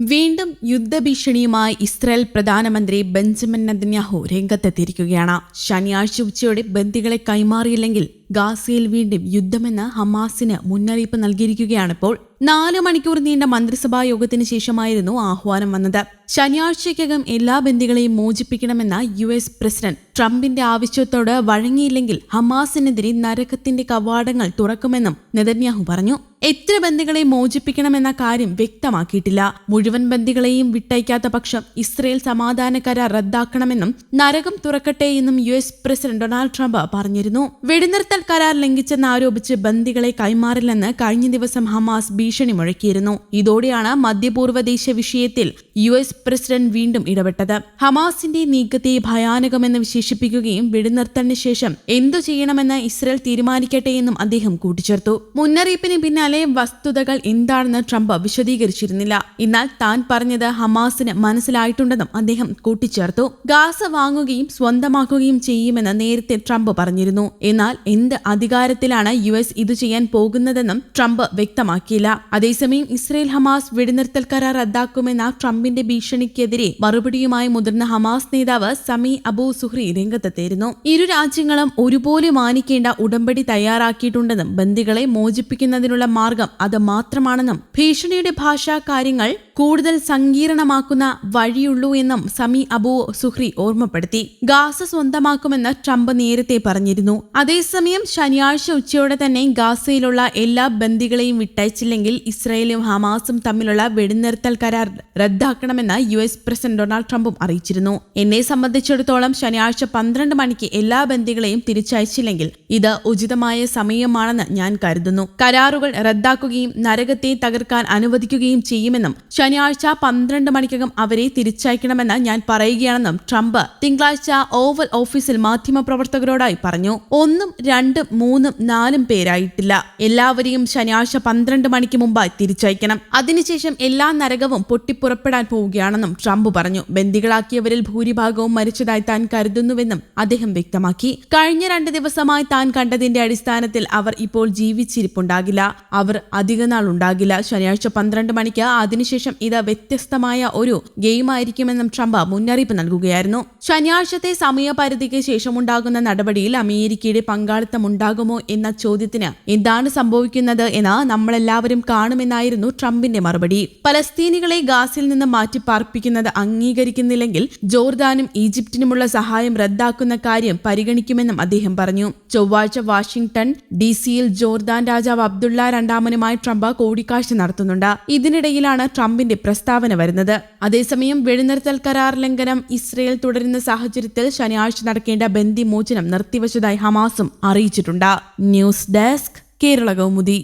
വീണ്ടും യുദ്ധഭീഷണിയുമായി ഇസ്രായേൽ പ്രധാനമന്ത്രി ബെഞ്ചമിൻ നദന്യാഹു രംഗത്തെത്തിയിരിക്കുകയാണ്. ശനിയാഴ്ച ഉച്ചയോടെ ബന്ദികളെ കൈമാറിയില്ലെങ്കിൽ ഗാസയിൽ വീണ്ടും യുദ്ധമെന്ന് ഹമാസിന് മുന്നറിയിപ്പ് നൽകിയിരിക്കുകയാണിപ്പോൾ നാല് മണിക്കൂർ നീണ്ട മന്ത്രിസഭാ യോഗത്തിന് ശേഷമായിരുന്നു ആഹ്വാനം വന്നത്. ശനിയാഴ്ചയ്ക്കകം എല്ലാ ബന്ദികളെയും മോചിപ്പിക്കണമെന്ന യു എസ് പ്രസിഡന്റ് ട്രംപിന്റെ ആവശ്യത്തോട് വഴങ്ങിയില്ലെങ്കിൽ ഹമാസിനെതിരെ നരകത്തിന്റെ കവാടങ്ങൾ തുറക്കുമെന്നും നെതന്യാഹു പറഞ്ഞു. എത്ര ബന്ദികളെ മോചിപ്പിക്കണമെന്ന കാര്യം വ്യക്തമാക്കിയിട്ടില്ല. മുഴുവൻ ബന്ദികളെയും വിട്ടയക്കാത്ത പക്ഷം ഇസ്രയേൽ സമാധാന കരാർ റദ്ദാക്കണമെന്നും നരകം തുറക്കട്ടെ എന്നും U S president Donald Trump പറഞ്ഞിരുന്നു. വെടിനിർത്തൽ കരാർ ലംഘിച്ചെന്നാരോപിച്ച് ബന്ദികളെ കൈമാറില്ലെന്ന് കഴിഞ്ഞ ദിവസം ഹമാസ് ഭീഷണി മുഴക്കിയിരുന്നു. ഇതോടെയാണ് മധ്യപൂർവ ദേശീയ വിഷയത്തിൽ യു എസ് പ്രസിഡന്റ് വീണ്ടും ഇടപെട്ടത്. ഹമാസിന്റെ നീക്കത്തെ ഭയാനകമെന്ന് വിശേഷിപ്പിക്കുകയും വെടിനിർത്തലിന് ശേഷം എന്തു ചെയ്യണമെന്ന് ഇസ്രയേൽ തീരുമാനിക്കട്ടെ എന്നും അദ്ദേഹം കൂട്ടിച്ചേർത്തു. മുന്നറിയിപ്പിന് പിന്നാലെ വസ്തുതകൾ എന്താണെന്ന് ട്രംപ് വിശദീകരിച്ചിരുന്നില്ല. എന്നാൽ താൻ പറഞ്ഞത് ഹമാസിന് മനസ്സിലായിട്ടുണ്ടെന്നും അദ്ദേഹം കൂട്ടിച്ചേർത്തു. ഗാസ വാങ്ങുകയും സ്വന്തമാക്കുകയും ചെയ്യുമെന്ന് നേരത്തെ ട്രംപ് പറഞ്ഞിരുന്നു. എന്നാൽ എന്ത് അധികാരത്തിലാണ് യു എസ് ഇത് ചെയ്യാൻ പോകുന്നതെന്നും ട്രംപ് വ്യക്തമാക്കിയില്ല. അതേസമയം ഇസ്രയേൽ ഹമാസ് വെടിനിർത്തൽ കരാർ റദ്ദാക്കുമെന്ന ട്രംപിന്റെ ഭീഷണിക്കെതിരെ മറുപടിയുമായി മുതിർന്ന ഹമാസ് നേതാവ് സമി അബു സുഹ്രി രംഗത്തെത്തിയിരുന്നു. ഇരു രാജ്യങ്ങളും ഒരുപോലെ മാനിക്കേണ്ട ഉടമ്പടി തയ്യാറാക്കിയിട്ടുണ്ടെന്നും ബന്ദികളെ മോചിപ്പിക്കുന്നതിനുള്ള മാർഗം അത് മാത്രമാണെന്നും ഭീഷണിയുടെ ഭാഷാ കാര്യങ്ങൾ കൂടുതൽ സങ്കീർണമാക്കുന്ന വഴിയുള്ളൂ എന്നും സമി അബു സുഹ്രി ഓർമ്മപ്പെടുത്തി. ഗാസ സ്വന്തമാക്കുമെന്ന് ട്രംപ് നേരത്തെ പറഞ്ഞിരുന്നു. അതേസമയം ശനിയാഴ്ച ഉച്ചയോടെ തന്നെ ഗാസയിലുള്ള എല്ലാ ബന്ദികളെയും വിട്ടയച്ചില്ലെങ്കിൽ ഇസ്രയേലും ഹമാസും തമ്മിലുള്ള വെടിനിർത്തൽ കരാർ റദ്ദാക്കണമെന്ന് യു എസ് പ്രസിഡന്റ് ഡൊണാൾഡ് ട്രംപും അറിയിച്ചിരുന്നു. എന്നെ സംബന്ധിച്ചിടത്തോളം ശനിയാഴ്ച പന്ത്രണ്ട് മണിക്ക് എല്ലാ ബന്ദികളെയും തിരിച്ചയച്ചില്ലെങ്കിൽ ഇത് ഉചിതമായ സമയമാണെന്ന് ഞാൻ കരുതുന്നു. കരാറുകൾ റദ്ദാക്കുകയും നരകത്തെ തകർക്കാൻ അനുവദിക്കുകയും ചെയ്യുമെന്നും ശനിയാഴ്ച പന്ത്രണ്ട് മണിക്കകം അവരെ തിരിച്ചയക്കണമെന്ന് ഞാൻ പറയുകയാണെന്നും ട്രംപ് തിങ്കളാഴ്ച ഓവൽ ഓഫീസിൽ മാധ്യമപ്രവർത്തകരോടായി പറഞ്ഞു. ഒന്നും രണ്ടും മൂന്നും നാലും പേരായിട്ടില്ല. എല്ലാവരെയും ശനിയാഴ്ച പന്ത്രണ്ട് മണിക്ക് മുമ്പായി തിരിച്ചയക്കണം. അതിനുശേഷം എല്ലാ നരകവും പൊട്ടിപ്പുറപ്പെടാൻ പോവുകയാണെന്നും ട്രംപ് പറഞ്ഞു. ബന്ദികളാക്കിയവരിൽ ഭൂരിഭാഗവും മരിച്ചതായി താൻ കരുതുന്നുവെന്നും അദ്ദേഹം വ്യക്തമാക്കി. കഴിഞ്ഞ രണ്ട് ദിവസമായി താൻ കണ്ടതിന്റെ അടിസ്ഥാനത്തിൽ അവർ ഇപ്പോൾ ജീവിച്ചിരിപ്പുണ്ടാകില്ല. അവർ അധികനാൾ ഉണ്ടാകില്ല. ശനിയാഴ്ച പന്ത്രണ്ട് മണിക്ക് അതിനുശേഷം ഇത് വ്യത്യസ്തമായ ഒരു ഗെയിമായിരിക്കുമെന്നും ട്രംപ് മുന്നറിയിപ്പ് നൽകുകയായിരുന്നു. ശനിയാഴ്ചത്തെ സമയപരിധിക്ക് ശേഷമുണ്ടാകുന്ന നടപടിയിൽ അമേരിക്കയുടെ പങ്കാളിത്തം ഉണ്ടാകുമോ എന്ന ചോദ്യത്തിന് എന്താണ് സംഭവിക്കുന്നത് എന്ന് നമ്മളെല്ലാവരും കാണുമെന്നായിരുന്നു ട്രംപിന്റെ മറുപടി. പലസ്തീനികളെ ഗാസിൽ നിന്ന് മാറ്റി പാർപ്പിക്കുന്നത് അംഗീകരിക്കുന്നില്ലെങ്കിൽ ജോർദാനും ഈജിപ്തിനുമുള്ള സഹായം റദ്ദാക്കുന്ന കാര്യം പരിഗണിക്കുമെന്നും അദ്ദേഹം പറഞ്ഞു. ചൊവ്വാഴ്ച വാഷിംഗ്ടൺ ഡി സിയിൽ ജോർദാൻ രാജാവ് അബ്ദുള്ള രണ്ടാമനുമായി ട്രംപ് കൂടിക്കാഴ്ച നടത്തുന്നുണ്ട്. ഇതിനിടയിലാണ് ട്രംപിന്റെ പ്രസ്താവന വരുന്നത്. അതേസമയം വെടിനിർത്തൽ കരാർ ലംഘനം ഇസ്രയേൽ തുടരുന്ന സാഹചര്യത്തിൽ ശനിയാഴ്ച നടക്കേണ്ട ബന്ദിമോചനം നിർത്തിവച്ചതായി ഹമാസും അറിയിച്ചിട്ടുണ്ട്. News desk Kerala Kaumudi.